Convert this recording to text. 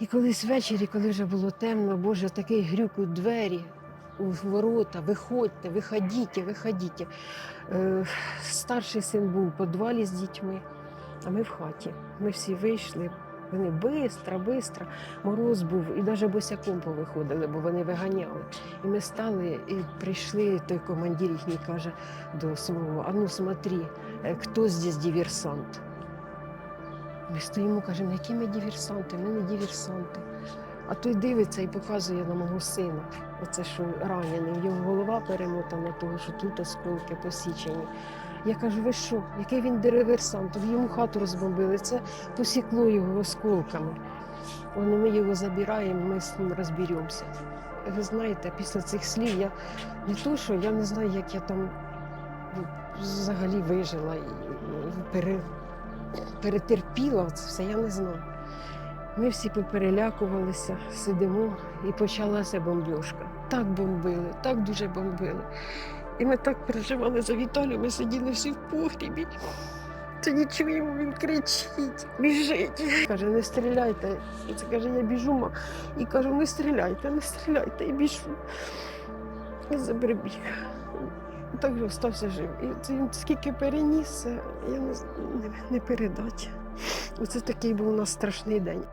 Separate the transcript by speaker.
Speaker 1: І колись ввечері, коли вже було темно, Боже, такий грюк у двері, у ворота, виходьте, виходіть, виходіть. Е, старший син був у підвалі з дітьми, а ми в хаті. Ми всі вийшли. Вони бистро, бистро. Мороз був, і навіть босяком повиходили, бо вони виганяли. І ми стали і прийшли, той командир їхній каже до свого, а ну смотри, е, хто здесь диверсант? Ми стоїмо, кажемо, які ми диверсанти? Ми не диверсанти. А той дивиться і показує на мого сина. Оце що ранений. Його голова перемотана, того, що тут осколки посічені. Я кажу, ви що, який він диверсант? Йому хату розбомбили. Це посікло його осколками. Вони ми його забираємо, ми з ним розберемося. Ви знаєте, після цих слів я не то, що я не знаю, як я там взагалі вижила і пере, перетерпіла це все, я не знаю. Ми всі поперелякувалися, сидимо і почалася бомбьошка. Так бомбили, так дуже бомбили. І ми так переживали за Віталію, ми сиділи всі в погрібі. Тоді чуємо, він кричить, біжить. Каже, не стріляйте. Це каже, я біжу, ма. І кажу, не стріляйте, не стріляйте, і біжу. І забребіг. Же остався жив. І він скільки переніс, я не, не, передати. Оце такий був у нас страшний день.